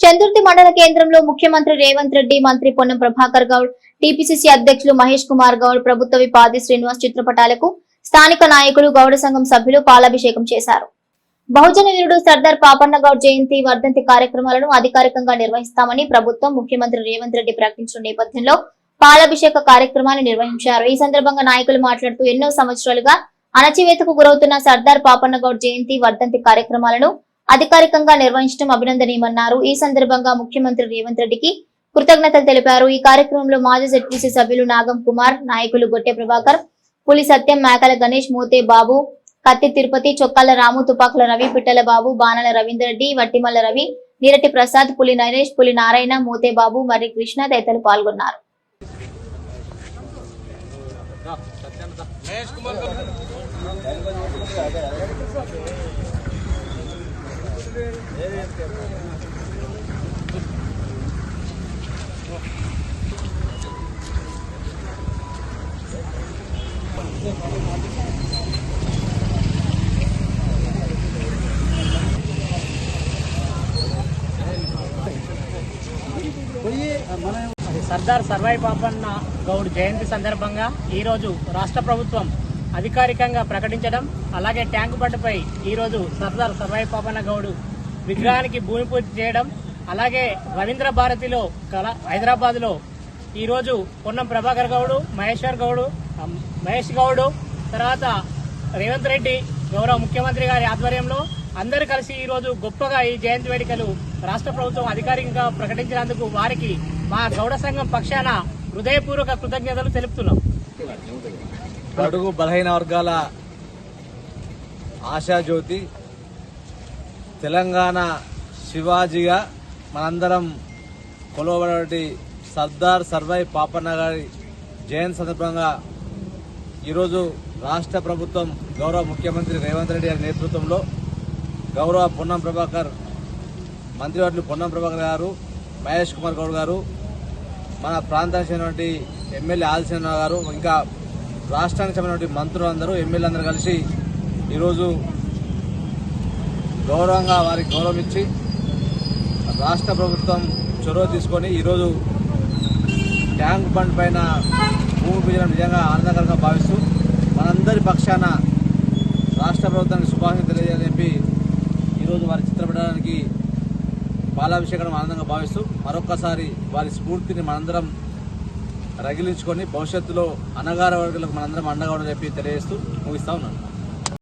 చందుర్తి మండల కేంద్రంలో ముఖ్యమంత్రి రేవంత్ రెడ్డి మంత్రి పొన్నం ప్రభాకర్ గౌడ్ టీపీసీసీ అధ్యక్షులు మహేష్ కుమార్ గౌడ్ ప్రభుత్వ విపాది శ్రీనివాస్ చిత్రపటాలకు స్థానిక నాయకులు గౌడ సంఘం సభ్యులు పాలాభిషేకం చేశారు. బహుజన వీరుడు సర్దార్ పాపన్న గౌడ్ జయంతి వర్ధంతి కార్యక్రమాలను అధికారికంగా నిర్వహిస్తామని ప్రభుత్వం ముఖ్యమంత్రి రేవంత్ రెడ్డి ప్రకటించిన నేపథ్యంలో పాలాభిషేక కార్యక్రమాన్ని నిర్వహించారు. ఈ సందర్భంగా నాయకులు మాట్లాడుతూ ఎన్నో సంవత్సరాలుగా అణచివేతకు గురవుతున్న సర్దార్ పాపన్న గౌడ్ జయంతి వర్ధంతి కార్యక్రమాలను అధికారికంగా నిర్వహించడం అభినందనీయమన్నారు. ఈ సందర్భంగా ముఖ్యమంత్రి రేవంత్ రెడ్డికి కృతజ్ఞతలు తెలిపారు. ఈ కార్యక్రమంలో మాజీ జెడ్పీసీ సభ్యులు నాగం కుమార్ నాయకులు గొట్టె ప్రభాకర్ పులి సత్యం మేకల గణేష్ మోతే బాబు కత్తి తిరుపతి చొక్కాల రాము తుపాకుల రవి పిట్టల బాబు బాణల రవీందర్ రెడ్డి వట్టిమల్ల రవి నీరటి ప్రసాద్ పులి నరేష్ పులి నారాయణ మోతే బాబు మరి కృష్ణ తదితరులు పాల్గొన్నారు. సర్దార్ సర్వాయి పాపన్న గౌడ్ జయంతి సందర్భంగా ఈరోజు రాష్ట్ర ప్రభుత్వం అధికారికంగా ప్రకటించడం అలాగే ట్యాంకు బండ్పై ఈరోజు సర్దార్ సర్వాయి పాపన్న గౌడ్ విగ్రహానికి భూమి పూజ చేయడం అలాగే రవీంద్ర భారతిలో కళ హైదరాబాద్లో ఈరోజు పొన్నం ప్రభాకర్ గౌడు మహేశ్వర్ గౌడు మహేష్ గౌడు తర్వాత రేవంత్ రెడ్డి గౌరవ ముఖ్యమంత్రి గారి ఆధ్వర్యంలో అందరూ కలిసి ఈరోజు గొప్పగా ఈ జయంతి వేడుకలు రాష్ట్ర ప్రభుత్వం అధికారికంగా ప్రకటించినందుకు వారికి మా గౌడ సంఘం పక్షాన హృదయపూర్వక కృతజ్ఞతలు తెలుపుతున్నాం. బడుగు బలహీన వర్గాల ఆశాజ్యోతి తెలంగాణ శివాజీగా మనందరం కొలవబడే సర్దార్ సర్వై పాపన్న గారి జయంతి సందర్భంగా ఈరోజు రాష్ట్ర ప్రభుత్వం గౌరవ ముఖ్యమంత్రి రేవంత్ రెడ్డి గారి నేతృత్వంలో గౌరవ పొన్నం ప్రభాకర్ మంత్రివర్యులు పొన్నం ప్రభాకర్ గారు మహేష్ కుమార్ గౌడ్ గారు మన ప్రాంతానికి చెందినటువంటి ఎమ్మెల్యే ఆదిశన్న గారు ఇంకా రాష్ట్రానికి చెందినటువంటి మంత్రులు అందరూ ఎమ్మెల్యే అందరూ కలిసి ఈరోజు గౌరవంగా వారికి గౌరవం ఇచ్చి రాష్ట్ర ప్రభుత్వం చొరవ తీసుకొని ఈరోజు ట్యాంక్ బండ్ పైన భూమి పూజ నిజంగా ఆనందకరంగా భావిస్తూ మనందరి పక్షాన రాష్ట్ర ప్రభుత్వానికి శుభాకాంక్షలు తెలియజేయాలని చెప్పి ఈరోజు వారి చిత్రపడడానికి బాలాభిషేకం ఆనందంగా భావిస్తూ మరొక్కసారి వారి స్ఫూర్తిని మనందరం రగిలించుకొని భవిష్యత్తులో అనగార వర్గాలకు మనందరం అండగా ఉండని చెప్పి తెలియజేస్తూ ముగిస్తా ఉన్నాను.